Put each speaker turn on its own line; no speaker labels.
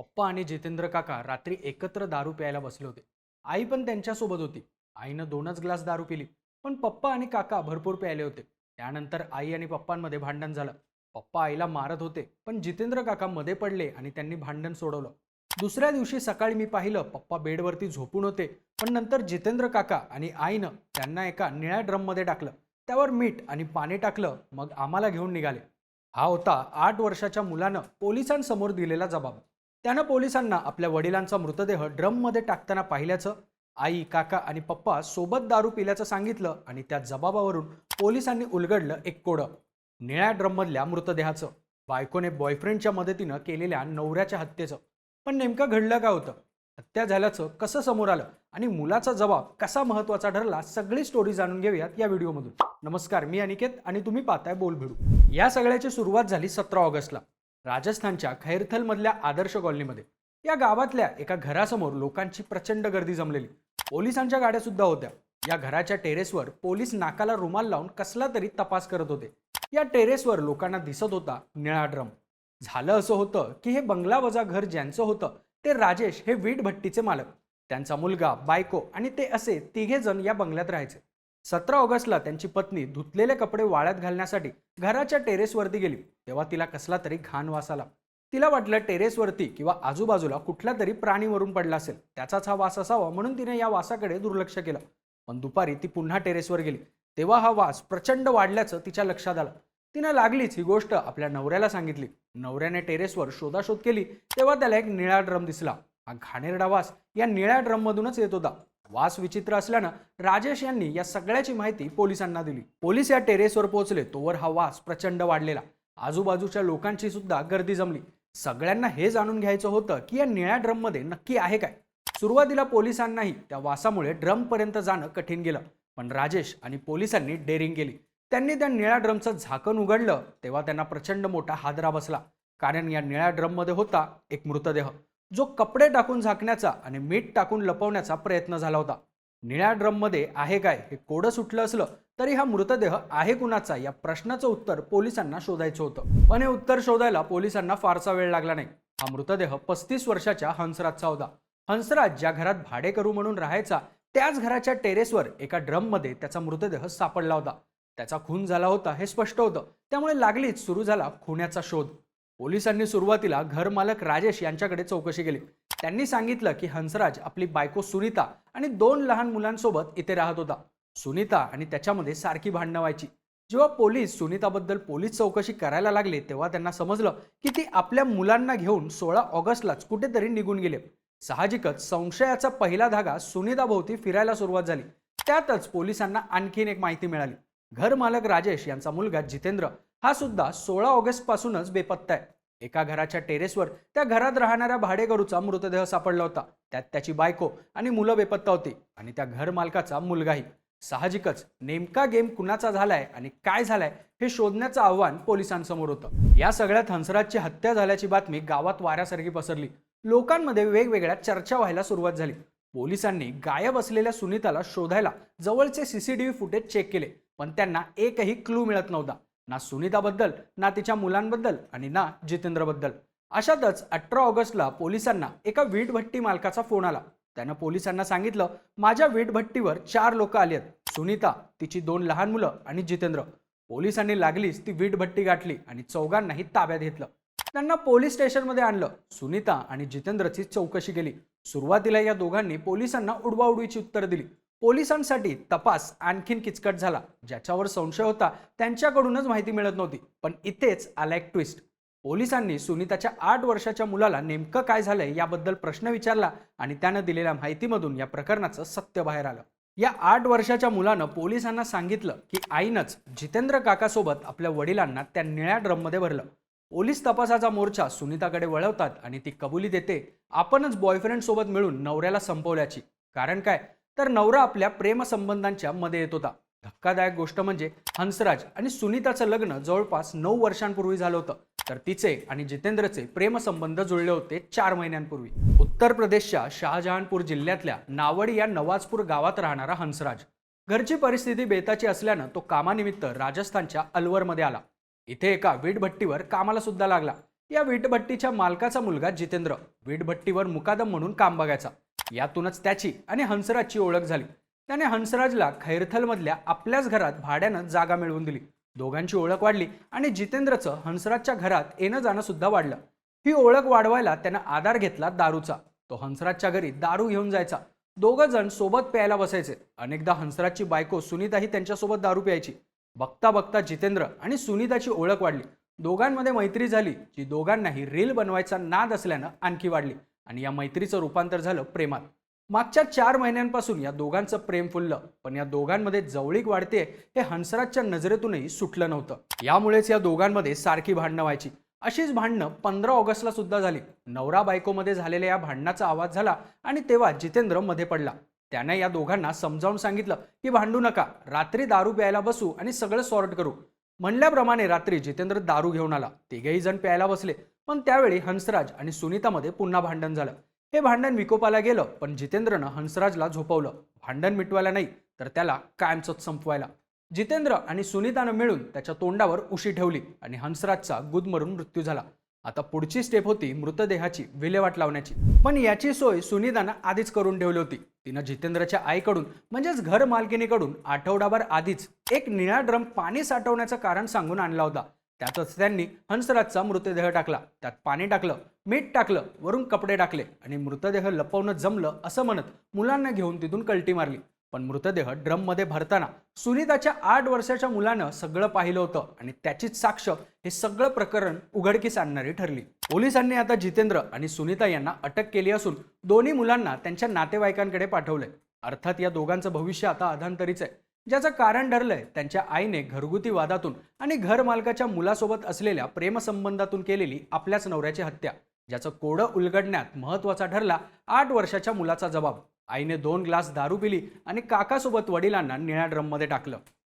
पप्पा आणि जितेंद्र काका रात्री एकत्र दारू प्यायला बसले होते. आई पण त्यांच्यासोबत होती. आईनं दोनच ग्लास दारू पिली. पण पप्पा आणि काका भरपूर प्यायले होते. त्यानंतर आई आणि पप्पांमध्ये भांडण झालं. पप्पा आईला मारत होते पण जितेंद्र काका मध्ये पडले आणि त्यांनी भांडण सोडवलं. दुसऱ्या दिवशी सकाळी मी पाहिलं पप्पा बेडवरती झोपून होते. पण नंतर जितेंद्र काका आणि आईनं त्यांना एका निळ्या ड्रममध्ये टाकलं. त्यावर मीठ आणि पाणी टाकलं मग आम्हाला घेऊन निघाले. हा होता आठ वर्षाच्या मुलानं पोलिसांसमोर दिलेला जबाब. त्यानं पोलिसांना आपल्या वडिलांचा मृतदेह ड्रममध्ये टाकताना पाहिल्याचं आई काका आणि पप्पा सोबत दारू पिल्याचं सांगितलं आणि त्या जबाबावरून पोलिसांनी उलगडलं एक कोडं निळ्या ड्रममधल्या मृतदेहाचं. बायकोने बॉयफ्रेंडच्या मदतीनं केलेल्या नवऱ्याच्या हत्येचं. पण नेमकं घडलं का होतं? हत्या झाल्याचं कसं समोर आलं? आणि मुलाचा जबाब कसा महत्त्वाचा ठरला? सगळी स्टोरी जाणून घेऊयात या व्हिडिओमधून. नमस्कार मी अनिकेत आणि तुम्ही पाहताय बोल भिडू या सगळ्याची सुरुवात झाली सतरा ऑगस्टला. राजस्थानच्या खैरथलमधल्या आदर्श कॉलनीमध्ये. या गावातल्या एका घरासमोर लोकांची प्रचंड गर्दी जमलेली. पोलिसांच्या गाड्या सुद्धा होत्या. या घराच्या टेरेसवर पोलीस नाकाला रुमाल लावून कसला तरी तपास करत होते. या टेरेसवर लोकांना दिसत होता निळा ड्रम. झालं असं होतं की हे बंगला वजा घर ज्यांचं होतं ते राजेश हे वीट भट्टीचे मालक. त्यांचा मुलगा बायको आणि ते असे तिघे जण या बंगल्यात राहायचे. सतरा ऑगस्टला त्यांची पत्नी धुतलेले कपडे वाळ्यात घालण्यासाठी घराच्या टेरेसवरती गेली. तेव्हा तिला कसला तरी घाण वास आला. तिला वाटलं टेरेसवरती किंवा आजूबाजूला कुठला तरी प्राणी वरून पडला असेल. त्याचाच हा वास असावा म्हणून तिने या वासाकडे दुर्लक्ष केलं. पण दुपारी ती पुन्हा टेरेसवर गेली. तेव्हा हा वास प्रचंड वाढल्याचं तिच्या लक्षात आलं. तिनं लागलीच ही गोष्ट आपल्या नवऱ्याला सांगितली. नवऱ्याने टेरेसवर शोधाशोध केली तेव्हा त्याला एक निळा ड्रम दिसला. हा घाणेरडा वास या निळ्या ड्रममधूनच येत होता. वास विचित्र असल्यानं राजेश यांनी या सगळ्याची माहिती पोलिसांना दिली. पोलीस या टेरेसवर पोहोचले. तोवर हा वास प्रचंड वाढलेला. आजूबाजूच्या लोकांची सुद्धा गर्दी जमली. सगळ्यांना हे जाणून घ्यायचं होतं की या निळ्या ड्रममध्ये नक्की आहे काय? सुरुवातीला पोलिसांनाही त्या वासामुळे ड्रमपर्यंत जाणं कठीण गेलं. पण राजेश आणि पोलिसांनी डेअरिंग केली. त्यांनी त्या निळ्या ड्रमचं झाकण उघडलं तेव्हा त्यांना प्रचंड मोठा हादरा बसला. कारण या निळ्या ड्रममध्ये होता एक मृतदेह. जो कपडे टाकून झाकण्याचा आणि मीठ टाकून लपवण्याचा प्रयत्न झाला होता. निळ्या ड्रममध्ये आहे काय हे कोडं सुटलं असलं तरी हा मृतदेह आहे कुणाचा या प्रश्नाचं उत्तर पोलिसांना शोधायचं होतं. पण हे उत्तर शोधायला पोलिसांना फारसा वेळ लागला नाही. हा मृतदेह पस्तीस वर्षाच्या हंसराजचा होता. हंसराज ज्या घरात भाडेकरू म्हणून राहायचा त्याच घराच्या टेरेसवर एका ड्रममध्ये त्याचा मृतदेह सापडला होता. त्याचा खून झाला होता हे स्पष्ट होतं. त्यामुळे लागलीच सुरू झाला खुन्याचा शोध. पोलिसांनी सुरुवातीला घरमालक राजेश यांच्याकडे चौकशी केली. त्यांनी सांगितलं की हंसराज आपली बायको सुनीता आणि दोन लहान मुलांसोबत इथे राहत होता. सुनीता आणि त्याच्यामध्ये सारखी भांडणं व्हायची. जेव्हा पोलीस सुनीताबद्दल पोलीस चौकशी करायला लागले तेव्हा त्यांना समजलं की ती आपल्या मुलांना घेऊन सोळा ऑगस्टलाच कुठेतरी निघून गेले. साहजिकच संशयाचा पहिला धागा सुनीताभोवती फिरायला सुरुवात झाली. त्यातच पोलिसांना आणखीन एक माहिती मिळाली. घरमालक राजेश यांचा मुलगा जितेंद्र हा सुद्धा सोळा ऑगस्ट पासूनच बेपत्ता आहे. एका घराच्या टेरेसवर त्या घरात राहणाऱ्या भाडेकरूचा मृतदेह सापडला होता. त्यात त्याची बायको आणि मुलं बेपत्ता होती आणि त्या घर मालकाचा मुलगाही. साहजिकच नेमका गेम कुणाचा झालाय आणि काय झालाय हे शोधण्याचं आव्हान पोलिसांसमोर होतं. या सगळ्यात हंसराजची हत्या झाल्याची बातमी गावात वाऱ्यासारखी पसरली. लोकांमध्ये वेगवेगळ्या चर्चा व्हायला सुरुवात झाली. पोलिसांनी गायब असलेल्या सुनीताला शोधायला जवळचे सीसीटीव्ही फुटेज चेक केले पण त्यांना एकही क्लू मिळत नव्हता. ना सुनीताबद्दल ना तिच्या मुलांबद्दल आणि ना जितेंद्रबद्दल. अशातच अठरा ऑगस्टला पोलिसांना एका वीटभट्टी मालकाचा फोन आला. त्यानं पोलिसांना सांगितलं माझ्या वीटभट्टीवर चार लोक आली आहेत. सुनीता तिची दोन लहान मुलं आणि जितेंद्र. पोलिसांनी लागलीच ती वीटभट्टी गाठली आणि चौघांनाही ताब्यात घेतलं. त्यांना पोलीस स्टेशनमध्ये आणलं. सुनीता आणि जितेंद्रची चौकशी केली. सुरुवातीला या दोघांनी पोलिसांना उडवाउडवीची उत्तर दिली. पोलिसांसाठी तपास आणखीन किचकट झाला. ज्याच्यावर संशय होता त्यांच्याकडूनच माहिती मिळत नव्हती. पण इथेच आला एक ट्विस्ट पोलिसांनी सुनीताच्या आठ वर्षाच्या मुलाला नेमकं काय झालंय याबद्दल प्रश्न विचारला आणि त्यानं दिलेल्या माहितीमधून या प्रकरणाचं सत्य बाहेर आलं. या आठ वर्षाच्या मुलानं पोलिसांना सांगितलं की आईनंच जितेंद्र काकासोबत आपल्या वडिलांना त्या निळ्या ड्रममध्ये भरलं. पोलीस तपासाचा मोर्चा सुनीताकडे वळवतात आणि ती कबुली देते आपणच बॉयफ्रेंड सोबत मिळून नवऱ्याला संपवल्याची. कारण काय? तर नवरा आपल्या प्रेमसंबंधांच्या मध्ये येत होता. धक्कादायक गोष्ट म्हणजे हंसराज आणि सुनीताचं लग्न जवळपास नऊ वर्षांपूर्वी झालं होतं. तर तिचे आणि जितेंद्रचे प्रेमसंबंध जुळले होते चार महिन्यांपूर्वी. उत्तर प्रदेशच्या शहाजहानपूर जिल्ह्यातल्या नावडी या नवाजपूर गावात राहणारा हंसराज. घरची परिस्थिती बेताची असल्यानं तो कामानिमित्त राजस्थानच्या अलवरमध्ये आला. इथे एका वीटभट्टीवर कामाला सुद्धा लागला. या वीटभट्टीच्या मालकाचा मुलगा जितेंद्र. वीटभट्टीवर मुकादम म्हणून काम बघायचा. यातूनच त्याची आणि हंसराजची ओळख झाली. त्याने हंसराजला खैरथलमधल्या आपल्याच घरात भाड्यानं जागा मिळवून दिली. दोघांची ओळख वाढली आणि जितेंद्रचं हंसराजच्या घरात येणं जाणं सुद्धा वाढलं. ही ओळख वाढवायला त्यानं आधार घेतला दारूचा. तो हंसराजच्या घरी दारू घेऊन जायचा. दोघं जण सोबत प्यायला बसायचे. अनेकदा हंसराजची बायको सुनीताही त्यांच्यासोबत दारू प्यायची. बघता बघता जितेंद्र आणि सुनीताची ओळख वाढली. दोघांमध्ये मैत्री झाली जी दोघांनाही रील बनवायचा नाद असल्यानं आणखी वाढली आणि या मैत्रीचं रूपांतर झालं प्रेमात. मागच्या चार महिन्यांपासून या दोघांचं प्रेम फुललं पण या दोघांमध्ये जवळीक वाढते हे हंसराजच्या नजरेतूनही सुटलं नव्हतं. यामुळेच या दोघांमध्ये सारखी भांडणं व्हायची. अशीच भांडणं पंधरा ऑगस्टला सुद्धा झाली. नवरा बायकोमध्ये झालेल्या या भांडणाचा आवाज झाला आणि तेव्हा जितेंद्रमध्ये पडला. त्याने या दोघांना समजावून सांगितलं की भांडू नका. रात्री दारू प्यायला बसू आणि सगळं सॉर्ट करू. म्हणल्याप्रमाणे रात्री जितेंद्र दारू घेऊन आला. तिघेही जण प्यायला बसले पण त्यावेळी हंसराज आणि सुनीतामध्ये पुन्हा भांडण झालं. हे भांडण विकोपाला गेलं पण जितेंद्रनं हंसराजला झोपवलं. भांडण मिटवायला नाही तर त्याला कायमचंच संपवायला. जितेंद्र आणि सुनीतानं मिळून त्याच्या तोंडावर उशी ठेवली आणि हंसराजचा गुदमरून मृत्यू झाला. आता पुढची स्टेप होती मृतदेहाची विल्हेवाट लावण्याची. पण याची सोय सुनीतानं आधीच करून ठेवली होती. तिनं जितेंद्रच्या आईकडून म्हणजेच घर मालकिनीकडून आठवडाभर आधीच एक निळा ड्रम पाणी साठवण्याचं कारण सांगून आणला होता. त्यातच त्यांनी हंसराजचा मृतदेह टाकला. त्यात पाणी टाकलं मीठ टाकलं वरून कपडे टाकले आणि मृतदेह लपवणं जमलं असं म्हणत मुलांना घेऊन तिथून कल्टी मारली. पण मृतदेह ड्रममध्ये भरताना सुनीताच्या आठ वर्षाच्या मुलानं सगळं पाहिलं होतं आणि त्याचीच साक्ष हे सगळं प्रकरण उघडकीस आणणारी ठरली. पोलिसांनी आता जितेंद्र आणि सुनीता यांना अटक केली असून दोन्ही मुलांना त्यांच्या नातेवाईकांकडे पाठवले अर्थात या दोघांचं भविष्य आता अधांतरीच आहे. ज्याचं कारण ठरलंय त्यांच्या आईने घरगुती वादातून आणि घर मालकाच्या मुलासोबत असलेल्या प्रेमसंबंधातून केलेली आपल्याच नवऱ्याची हत्या ज्याचं कोडं उलगडण्यात महत्त्वाचा ठरला आठ वर्षाच्या मुलाचा जबाब. आईने दोन ग्लास दारू पिली आणि काकासोबत वडिलांना निळ्या ड्रममध्ये टाकलं.